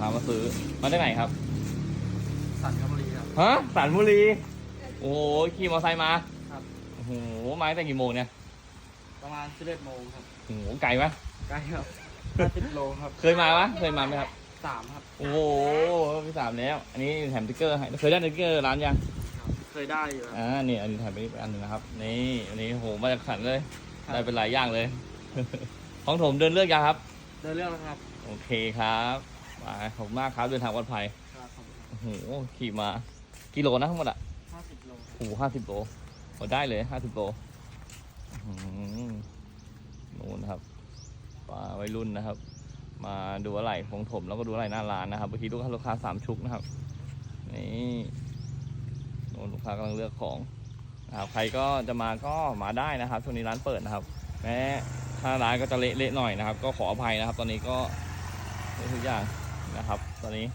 พามาซื้อ มาได้ไหนครับ สันคบุรีครับ ฮะสันบุรี โอ้โห ขี่มอเตอร์ไซค์มาครับ โอ้โห มาตั้งแต่กี่โมงเนี่ย ประมาณ11โมงครับ โอ้โห ไกลไหมใกล้ครับ50โลครับ เคยมาปะเคยมาไหมครับสามครับ โอ้โหพี่สามแล้ว อันนี้แถมสติ๊กเกอร์ให้ เคยได้สติ๊กเกอร์ร้านยังครับเคยได้อยู่ครับอ่า นี่อันนี้แถมไปอีกอันหนึงนะครับ นี่อันนี้โห มาจากขันเลยครับได้เป็นหลายอย่างเลย ของผมเดินเลือกยังครับ เดินเรื่องแล้วครับ โอเคครับ ไปขอบคุณมากครับเดินทางปลอดภัยครับขอบคุณครับโอ้โหขี่มากิโลนะทั้งหมดอะ50โลครับโอ้ห้าสิบโลโอ้ได้เลยห้าสิบโลอื้อหือนู่นนะครับปลาวัยรุ่นนะครับ มาดูอะไรของถมแล้วก็ดูอะไรหน้าร้านนะครับบางทีลูกค้าลูกค้าสามชุกนะครับนี่นู่นลูกค้ากำลังเลือกของนะครับใครก็จะมาก็มาได้นะครับช่วงนี้ร้านเปิดนะครับแม้ถ้าร้านก็จะเละๆหน่อยนะครับ ก็ขออภัยนะครับ ตอนนี้ก็ทุกอย่าง นะครับ ตอนนี้